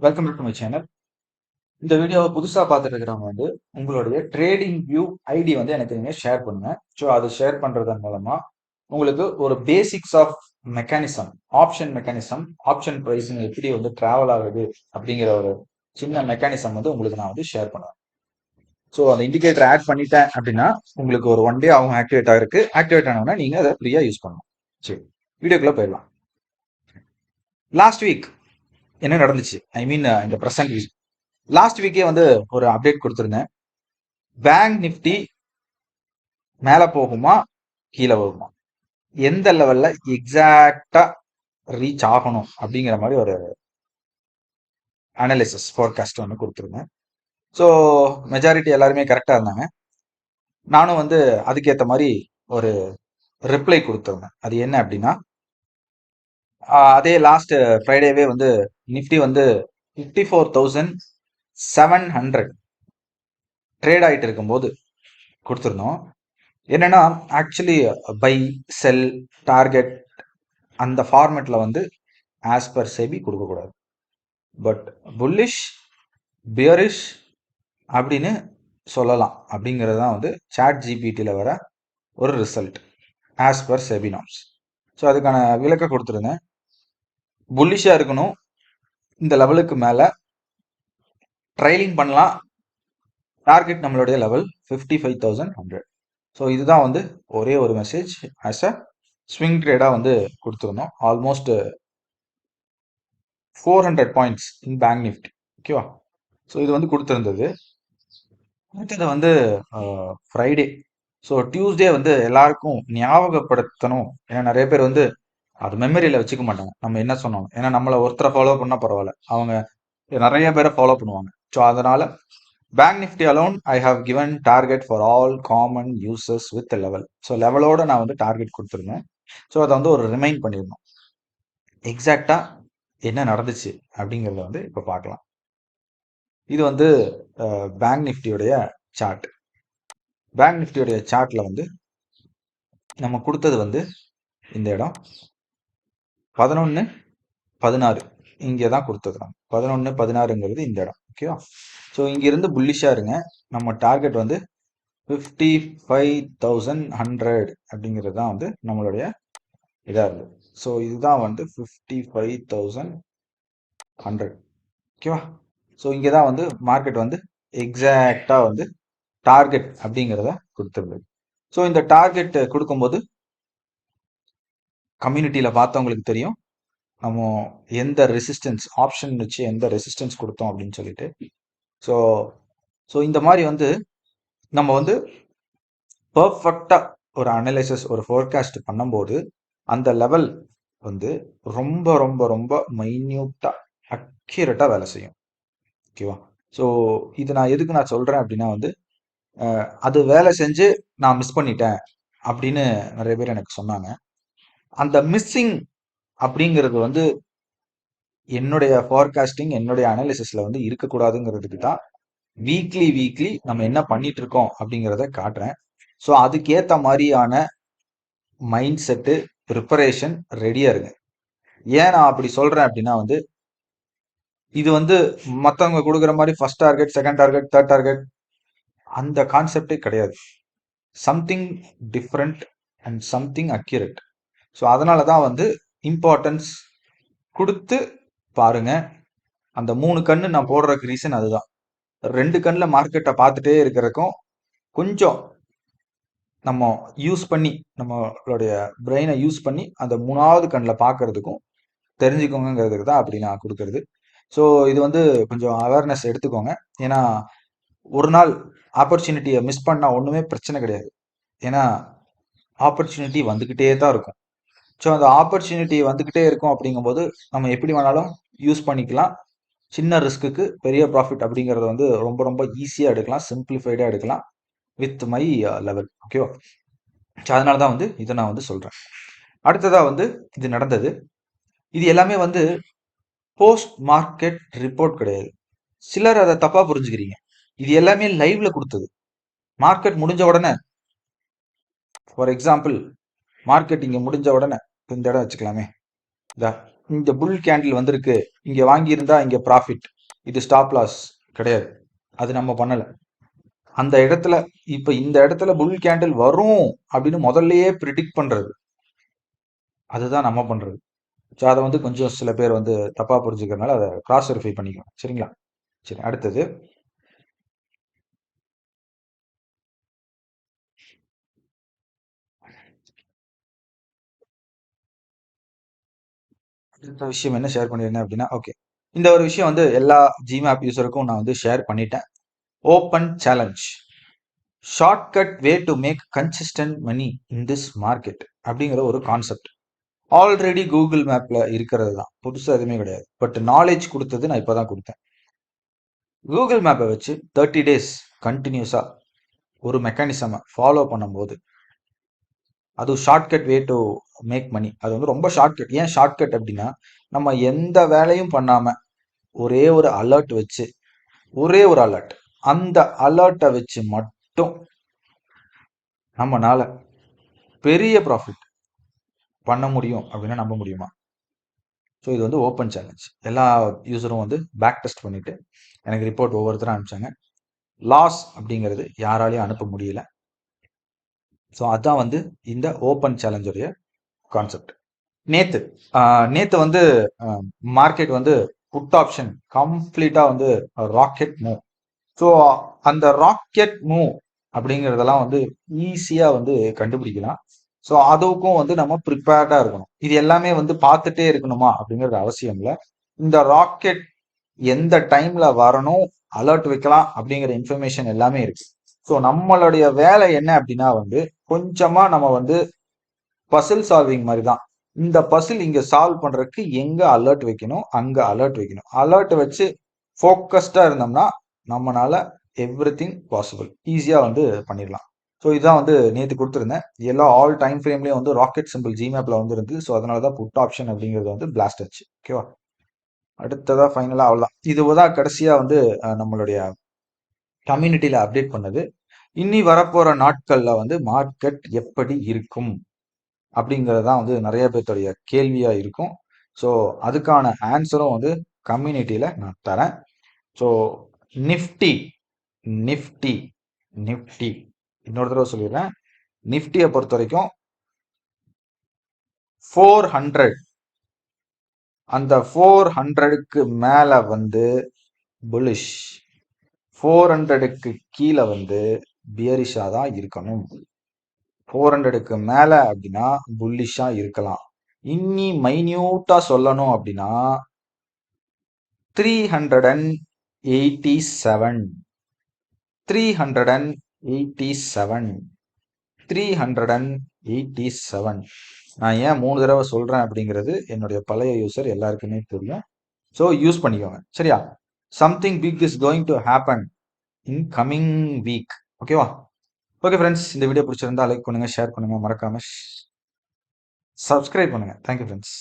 Welcome to my channel இந்த வீடியோவை புதுசாக பார்த்துட்டு இருக்கிறவங்க வந்து உங்களுடைய ட்ரேடிங் வியூ ஐடி வந்து எனக்கு நீங்கள் ஷேர் பண்ணுங்க. ஸோ அது ஷேர் பண்ணுறதன் மூலமாக உங்களுக்கு ஒரு basics of mechanism option mechanism option pricing எப்படி வந்து ட்ராவல் ஆகுது அப்படிங்கிற ஒரு சின்ன மெக்கானிசம் வந்து உங்களுக்கு நான் வந்து ஷேர் பண்ணுவேன். ஸோ அந்த இண்டிகேட்டர் ஆட் பண்ணிட்டேன் அப்படின்னா உங்களுக்கு ஒரு ஒன் டே அவங்க ஆக்டிவேட் ஆகிருக்கு ஆக்டிவேட் ஆனோன்னா நீங்கள் அதை ஃப்ரீயாக யூஸ் பண்ணணும் சரி வீடியோக்குள்ளே போயிடலாம். லாஸ்ட் வீக் என்ன நடந்துச்சு? ஐ மீன் uh, இந்த ப்ரெசன்ட் வீக் லாஸ்ட் வீக்கே வந்து ஒரு அப்டேட் கொடுத்துருந்தேன். பேங்க் நிஃப்டி மேலே போகுமா? கீழே போகுமா? எந்த லெவலில் எக்ஸாக்டாக ரீச் ஆகணும் அப்படிங்கிற மாதிரி ஒரு அனலிசிஸ் ஃபோர்காஸ்ட் ஒன்று கொடுத்துருந்தேன். ஸோ மெஜாரிட்டி எல்லாருமே கரெக்டாக இருந்தாங்க. நானும் வந்து அதுக்கேற்ற மாதிரி ஒரு ரிப்ளை கொடுத்துருந்தேன். அது என்ன அப்படின்னா அதே லாஸ்ட் ஃப்ரைடேவே வந்து நிஃப்டி வந்து fifty four thousand seven hundred trade ஆகிட்டு இருக்கும்போது கொடுத்துருந்தோம். என்னன்னா ஆக்சுவலி பை செல் டார்கெட் அந்த ஃபார்மேட்டில் வந்து ஆஸ் பர் செபி கொடுக்கக்கூடாது பட் புல்லிஷ் பியரிஷ் அப்படின்னு சொல்லலாம். அப்படிங்கிறது தான் வந்து சாட் ஜிபிடியில் வர ஒரு ரிசல்ட் ஆஸ் பர் செபினாம்ஸ் ஸோ அதுக்கான விளக்க கொடுத்துருந்தேன். புல்லிஷாக இருக்கணும். இந்த லெவலுக்கு மேலே ட்ரைலிங் பண்ணலாம். டார்கெட் நம்மளுடைய level fifty five thousand hundred so இதுதான் வந்து ஒரே ஒரு மெசேஜ் ஆஸ் அ ஸ்விங் ட்ரேடாக வந்து கொடுத்துருந்தோம். Almost four hundred points in bank Nifty ஓகேவா ஸோ இது வந்து கொடுத்துருந்தது. அடுத்தது வந்து ஃப்ரைடே ஸோ டியூஸ்டே வந்து எல்லாருக்கும் ஞாபகப்படுத்தணும். ஏன்னா நிறைய பேர் வந்து அது மெமரியில் வச்சுக்க மாட்டாங்க. நம்ம என்ன சொன்னோம் ஏன்னா நம்மளை ஒருத்தரை ஃபாலோ பண்ணால் பரவாயில்ல. அவங்க நிறைய பேரை ஃபாலோ பண்ணுவாங்க. ஸோ அதனால bank Nifty alone I have given target for all common users with level so லெவலோட நான் வந்து டார்கெட் கொடுத்துருந்தேன். ஸோ அதை வந்து ஒரு ரிமைண்ட் பண்ணியிருந்தோம் எக்ஸாக்டா என்ன நடந்துச்சு அப்படிங்கிறத வந்து இப்போ பார்க்கலாம். இது வந்து பேங்க் நிஃப்டியோடைய சார்ட் பேங்க் நிஃப்டியோடைய சார்ட்ல வந்து நம்ம கொடுத்தது வந்து இந்த இடம். பதினொன்று பதினாறு. இங்கே தான் கொடுத்தது பதினொன்று பதினாறுங்கிறது இந்த இடம். ஓகேவா ஸோ இங்கேருந்து புல்லிஷாக இருங்க. நம்ம டார்கெட் வந்து ஃபிஃப்டி ஃபைவ் தௌசண்ட் ஹண்ட்ரட் அப்படிங்கிறது தான் வந்து நம்மளுடைய இதாக இருக்குது ஸோ இதுதான் வந்து ஃபிஃப்டி ஃபைவ் தௌசண்ட் ஹண்ட்ரட் ஓகேவா ஸோ இங்கே தான் வந்து மார்க்கெட் வந்து எக்ஸாக்டாக வந்து டார்கெட் அப்படிங்கிறத கொடுத்துருந்தது ஸோ இந்த டார்கெட் கொடுக்கும்போது கம்யூனிட்டியில் பார்த்தவங்களுக்கு தெரியும். நம்ம எந்த ரெசிஸ்டன்ஸ் ஆப்ஷன் வச்சு எந்த ரெசிஸ்டன்ஸ் கொடுத்தோம் அப்படின்னு சொல்லிட்டு. ஸோ ஸோ இந்த மாதிரி வந்து நம்ம வந்து பர்ஃபெக்டாக ஒரு அனலைசிஸ் ஒரு ஃபோர்காஸ்ட் பண்ணும்போது அந்த லெவல் வந்து ரொம்ப ரொம்ப ரொம்ப மைன்யூட்டாக அக்யூரேட்டாக வேலை செய்யும். ஓகேவா ஸோ இது நான் எதுக்கு நான் சொல்கிறேன் அப்படின்னா வந்து அது வேலை செஞ்சு நான் மிஸ் பண்ணிட்டேன் அப்படின்னு நிறைய பேர் எனக்கு சொன்னாங்க. அந்த மிஸ்ஸிங் அப்படிங்கிறது வந்து என்னுடைய ஃபார்காஸ்டிங் என்னுடைய அனாலிசிஸ்ல வந்து இருக்கக்கூடாதுங்கிறதுக்கு தான் வீக்லி வீக்லி நம்ம என்ன பண்ணிட்டு இருக்கோம் அப்படிங்கிறத காட்டுறேன். ஸோ அதுக்கேற்ற மாதிரியான மைண்ட் செட்டு ப்ரிப்பரேஷன் ரெடியாக இருங்க. ஏன் நான் அப்படி சொல்கிறேன் அப்படின்னா வந்து இது வந்து மற்றவங்க கொடுக்குற மாதிரி first target second target third target அந்த கான்செப்டே கிடையாது. Something different and something accurate so அதனால தான் வந்து இம்பார்ட்டன்ஸ் கொடுத்து பாருங்க. அந்த மூணு கண்ணு நான் போடுறதுக்கு ரீசன் அதுதான். ரெண்டு கண்ணில் மார்க்கெட்டை பார்த்துட்டே இருக்கிறக்கும் கொஞ்சம் நம்ம யூஸ் பண்ணி நம்மளுடைய பிரெயினை யூஸ் பண்ணி அந்த மூணாவது கண்ணில் பார்க்கறதுக்கும் தெரிஞ்சுக்கோங்கிறதுக்கு தான் அப்படி நான் கொடுக்கறது. ஸோ இது வந்து கொஞ்சம் அவேர்னஸ் எடுத்துக்கோங்க. ஏன்னா ஒரு நாள் ஆப்பர்ச்சுனிட்டியை மிஸ் பண்ணால் ஒன்றுமே பிரச்சனை கிடையாது. ஏன்னா ஆப்பர்ச்சுனிட்டி வந்துக்கிட்டே தான் இருக்கும். ஸோ அந்த ஆப்பர்ச்சுனிட்டி வந்துக்கிட்டே இருக்கும் அப்படிங்கும்போது நம்ம எப்படி வேணாலும் யூஸ் பண்ணிக்கலாம். சின்ன ரிஸ்க்குக்கு பெரிய ப்ராஃபிட் அப்படிங்கிறத வந்து ரொம்ப ரொம்ப ஈஸியாக எடுக்கலாம். சிம்பிளிஃபைடாக எடுக்கலாம். வித் மை லெவல் ஓகேவா ஸோ அதனால தான் வந்து இதை நான் வந்து சொல்கிறேன் அடுத்ததாக வந்து இது நடந்தது. இது எல்லாமே வந்து போஸ்ட் மார்க்கெட் ரிப்போர்ட் கிடையாது. சிலர் அதை தப்பாக புரிஞ்சுக்கிறீங்க. இது எல்லாமே லைவ்ல கொடுத்தது. மார்க்கெட் முடிஞ்ச உடனே ஃபார் எக்ஸாம்பிள் மார்க்கெட் இங்கே முடிஞ்ச உடனே இந்த இடம் வச்சுக்கலாமே. இதா இந்த புல் கேண்டில் வந்திருக்கு. இங்கே வாங்கியிருந்தா இங்கே ப்ராஃபிட் இது ஸ்டாப் லாஸ் கிடையாது. அது நம்ம பண்ணலை. அந்த இடத்துல இப்போ இந்த இடத்துல புல் கேண்டில் வரும் அப்படின்னு முதல்லயே ப்ரிடிக்ட் பண்ணுறது அதுதான் நம்ம பண்ணுறது ஸோ அதை வந்து கொஞ்சம் சில பேர் வந்து தப்பாக புரிஞ்சுக்கிறதுனால அதை கிராஸ் வெரிஃபை பண்ணிக்கலாம். சரிங்களா? சரி அடுத்தது. அடுத்த விஷயம் என்ன ஷேர் பண்ணியிருந்தேன் அப்படின்னா ஓகே இந்த ஒரு விஷயம் வந்து எல்லா ஜிமேப் யூஸருக்கும் நான் வந்து ஷேர் பண்ணிட்டேன். Open challenge shortcut way to make consistent money in this market அப்படிங்கிற ஒரு கான்செப்ட் ஆல்ரெடி கூகுள் மேப்ல இருக்கிறது தான். புதுசாக எதுவுமே கிடையாது. பட் நாலேஜ் கொடுத்தது நான் இப்போ தான் கொடுத்தேன் கூகுள் மேப்பை வச்சு தேர்ட்டி டேஸ் கண்டினியூஸாக ஒரு மெக்கானிசமை ஃபாலோ பண்ணும்போது அது shortcut way to make money அது வந்து ரொம்ப ஷார்ட்கட் ஏன் ஷார்ட்கட் அப்படின்னா நம்ம எந்த வேலையும் பண்ணாம ஒரே ஒரு அலர்ட் வச்சு ஒரே ஒரு அலர்ட் அந்த அலர்ட்டை வச்சு மட்டும் நம்மனால பெரிய ப்ராஃபிட் பண்ண முடியும் அப்படின்னா நம்ப முடியுமா? ஸோ இது வந்து ஓப்பன் சேலஞ்ச் எல்லா யூஸரும் வந்து பேக் டெஸ்ட் பண்ணிட்டு எனக்கு ரிப்போர்ட் ஒவ்வொருத்தரும் அனுப்பிச்சாங்க. லாஸ் அப்படிங்கிறது யாராலையும் அனுப்ப முடியல. ஸோ அதுதான் வந்து இந்த ஓப்பன் சேலஞ்சுடைய கான்செப்ட் நேத்து நேத்து வந்து மார்க்கெட் வந்து புட் ஆப்ஷன் கம்ப்ளீட்டா வந்து ராக்கெட் மூவ் ஸோ அந்த ராக்கெட் மூவ் அப்படிங்கிறதெல்லாம் வந்து ஈஸியா வந்து கண்டுபிடிக்கலாம். ஸோ அதுக்கும் வந்து நம்ம ப்ரிப்பேர்டா இருக்கணும். இது எல்லாமே வந்து பார்த்துட்டே இருக்கணுமா அப்படிங்கிறது அவசியம் இல்லை. இந்த ராக்கெட் எந்த டைம்ல வரணும் அலர்ட் வைக்கலாம் அப்படிங்கிற இன்ஃபர்மேஷன் எல்லாமே இருக்கு. ஸோ நம்மளுடைய வேலை என்ன அப்படின்னா வந்து கொஞ்சமா நம்ம வந்து பசில் சால்விங் மாதிரி தான். இந்த பசில் இங்க சால்வ் பண்றதுக்கு எங்க அலர்ட் வைக்கணும்? அங்க அலர்ட் வைக்கணும். அலர்ட் வச்சு ஃபோக்கஸ்டா இருந்தோம்னா நம்மளால எவ்ரி திங் பாசிபிள் ஈஸியா வந்து பண்ணிடலாம். ஸோ இதுதான் வந்து நேற்று கொடுத்துருந்தேன். எல்லா ஆல் டைம் ஃப்ரேம்லேயும் வந்து ராக்கெட் சிம்பிள் ஜிமேப்ல வந்து இருந்து ஸோ அதனால தான் புட் ஆப்ஷன் அப்படிங்கிறது வந்து பிளாஸ்ட் ஆச்சு. ஓகேவா அடுத்ததா ஃபைனலாக அவ்வளோதான் இதுதான் கடைசியாக வந்து நம்மளுடைய கம்யூனிட்டியில் அப்டேட் பண்ணது. இனி வரப்போகிற நாட்களில் வந்து மார்க்கெட் எப்படி இருக்கும்? அப்படிங்கிறது தான் வந்து நிறைய பேர்த்துடைய கேள்வியாக இருக்கும். ஸோ அதுக்கான ஆன்சரும் வந்து கம்யூனிட்டியில் நான் தரேன். So Nifty Nifty Nifty. இன்னொரு தடவை சொல்லிடுறேன். நிஃப்டியை பொறுத்த வரைக்கும் ஃபோர் ஹண்ட்ரட் அந்த ஃபோர் ஹண்ட்ரடுக்கு மேலே வந்து புலிஷ் ஃபோர் ஹண்ட்ரடுக்கு கீழே வந்து பியரிஷா தான் இருக்கணும். ஃபோர் ஹண்ட்ரடுக்கு மேல அப்படின்னா புல்லிஷா இருக்கலாம். இன்னி மைன்யூட்டா சொல்லணும் அப்படின்னா three hundred and eighty seven three hundred and eighty seven three hundred and eighty seven நான் ஏன் மூணு தடவை சொல்றேன் அப்படிங்கிறது என்னுடைய பழைய யூசர் எல்லாருக்குமே தெரியும். ஸோ யூஸ் பண்ணிக்கோங்க. சரியா? Something big is going to happen in coming week ஓகேவா ஓகே ஃப்ரெண்ட்ஸ் இந்த வீடியோ பிடிச்சிருந்தா லைக் பண்ணுங்க ஷேர் பண்ணுங்க. மறக்காம சப்ஸ்கிரைப் பண்ணுங்க. Thank you friends